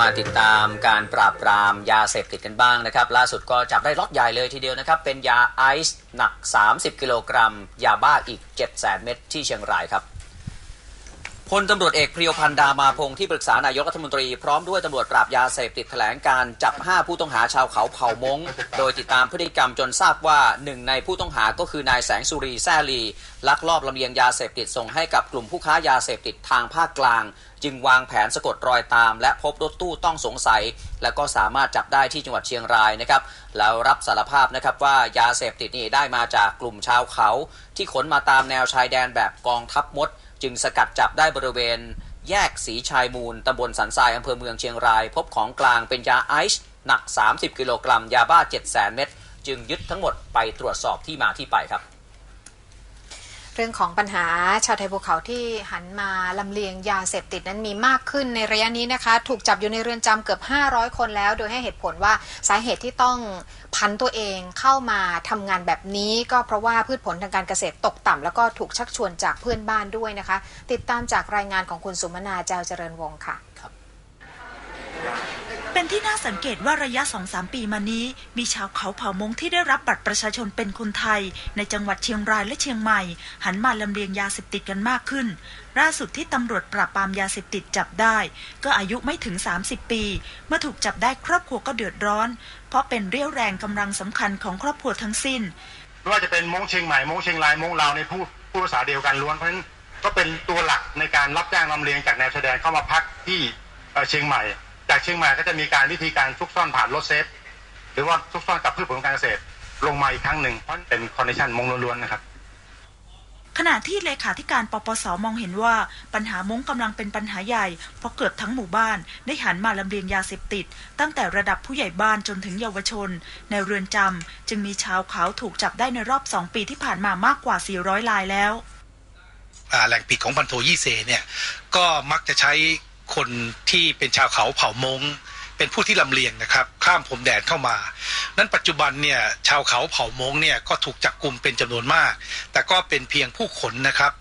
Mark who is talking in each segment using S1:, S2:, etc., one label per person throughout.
S1: มาติดตามการปราบปรามยาเสพติดกันบ้างนะครับ ล่าสุดก็จับได้ล็อตใหญ่เลยทีเดียวนะครับ เป็นยาไอซ์หนัก 30 กิโลกรัม ยาบ้าอีก 7 0 0 0 0เม็ดที่เชียงรายครับ พลตำรวจเอกเพรียวพันธ์ดามาพงศ์ที่ปรึกษานายกรัฐมนตรีพร้อมด้วยตำรวจปราบยาเสพติดแถลงการจับ 5 ผู้ต้องหาชาวเขาเผ่ามง โดยติดตามพฤติกรรมจนทราบว่าหนึ่งในผู้ต้องหาก็คือนายแสงสุรีแซ่ลี ลักลอบลำเลียงยาเสพติดส่งให้กับกลุ่มผู้ค้ายาเสพติดทางภาคกลาง จึงวางแผนสะกดรอยตาม และพบรถตู้ต้องสงสัย และก็สามารถจับได้ที่จังหวัดเชียงรายนะครับแล้วรับสารภาพนะครับว่ายาเสพติดนี่ได้มาจากกลุ่มชาวเขา ที่ขนมาตามแนวชายแดนแบบกองทัพมด จึงสกัดจับได้บริเวณ แยกสีชายมูลตำบลสันทรายอำเภอเมืองเชียงราย พบของกลางเป็นยาไอซ์หนัก 30 กิโลกรัม ยาบ้า 700,000 เม็ด จึงยึดทั้งหมดไปตรวจสอบที่มาที่ไปครับ
S2: เรื่องของปัญหาชาวไทยภูเขาที่หันมาลำเลียงยาเสพติดนั้นมีมากขึ้นในระยะนี้นะคะ ถูกจับอยู่ในเรือนจำเกือบ 500 คนแล้ว โดยให้เหตุผลว่าสาเหตุที่ต้องพันตัวเองเข้ามาทำงานแบบนี้ก็เพราะว่าพืชผลทางการเกษตรตกต่ำแล้วก็ถูกชักชวนจากเพื่อนบ้านด้วยนะคะ ติดตามจากรายงานของคุณสุมนาเจ้าเจริญวงศ์ค่ะ
S3: เป็นที่น่าสังเกตว่าระยะ 2-3 ปีมานี้ มีชาวเขาเผ่ามงที่ได้รับบัตรประชาชนเป็นคนไทย ในจังหวัดเชียงรายและเชียงใหม่ หันมาลำเลียงยาเสพติดกันมากขึ้น ล่าสุดที่ตำรวจปราบปรามยาเสพติดจับได้ ก็อายุไม่ถึง 30 ปี เมื่อถูกจับได้ครอบครัวก็เดือดร้อน เพราะเป็นเรี่ยวแรงกำลังสำคัญของครอบครัวทั้งสิ้น
S4: ไม่ว่าจะเป็นมงเชียงใหม่มงเชียงรายมงลาวในพูดพูดภาษาเดียวกันล้วนเพราะฉะนั้นก็เป็นตัวหลักในการรับจ้างลำเลียงจากแนวชายแดนเข้ามาพักที่เอ่อเชียงใหม่ จากเชียงใหม่ก็จะมีการวิธีการซุกซ่อนผ่านรถเซฟ หรือว่าซุกซ่อนกับพืชผลการเกษตรลงมาอีกครั้งหนึ่งเพราะเป็นคอนดิชันมงล้วนๆนะครับ
S3: ขณะที่เลขาธิการปปสมองเห็นว่าปัญหามงกำลังเป็นปัญหาใหญ่ เพราะเกิดทั้งหมู่บ้านได้หันมาลำเลียงยาเสพติด ตั้งแต่ระดับผู้ใหญ่บ้านจนถึงเยาวชน ในเรือนจำจึงมีชาวเขาถูกจับได้ในรอบสองปีที่ผ่านมามากกว่า 400รายแล้ว
S5: อ่าแหล่งผลิตของพันโทยี่เซเนี่ยก็มักจะใช้ คนที่เป็นชาวเขาเผ่ามงเป็นผู้ที่ลำเลียงนะครับ ข้ามพรมแดนเข้ามา นั้นปัจจุบันเนี่ยชาวเขาเผ่ามงเนี่ยก็ถูกจับกลุ่มเป็นจำนวนมาก แต่ก็เป็นเพียงผู้ขนนะครับ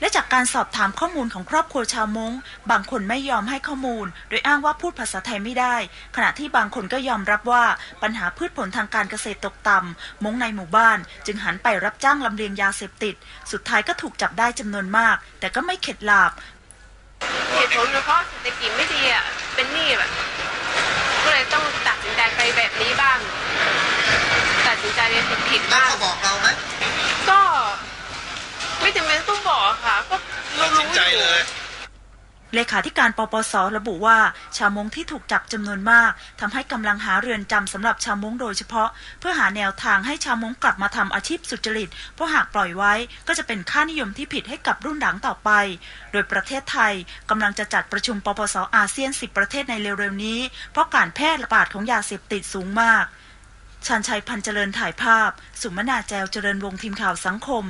S3: และจากการสอบถามข้อมูลของครอบครัวชาวมงบางคนไม่ยอมให้ข้อมูล โดยอ้างว่าพูดภาษาไทยไม่ได้ ขณะที่บางคนก็ยอมรับว่าปัญหาพืชผลทางการเกษตรตกต่ำมงในหมู่บ้าน จึงหันไปรับจ้างลำเลียงยาเสพติด สุดท้ายก็ถูกจับได้จำนวนมาก แต่ก็ไม่เข็ดหลาบ
S6: เหตุผลก็เพราะเศรษฐกิจไม่ดีอะ เป็นหนี้แบบก็เลยต้องตัดสินใจไปแบบนี้บ้าง ตัดสินใจในผิดผิด
S7: แล้ว
S6: บ้าง
S7: เขาบอกเราไหม
S6: ก็ ไม่จำเป็นต้องบอกค่ะ ก็รู้
S5: ตัดสินใจ
S6: อยู่
S5: เลย
S3: เลขาธิการปปสระบุว่า ชาวมงที่ถูกจับจำนวนมากทำให้กำลังหาเรือนจำสำหรับชาวมงโดยเฉพาะ เพื่อหาแนวทางให้ชาวมงกลับมาทำอาชีพสุจริต เพราะหากปล่อยไว้ก็จะเป็นค่านิยมที่ผิดให้กับรุ่นหลังต่อไป โดยประเทศไทยกำลังจะจัดประชุมปปสอาเซียน 10 ประเทศในเร็วๆนี้ เพราะการแพร่ระบาดของยาเสพติดสูงมากชันชัยพันเจริญถ่ายภาพ สุมนาแจวเจริญวงทีมข่าวสังคม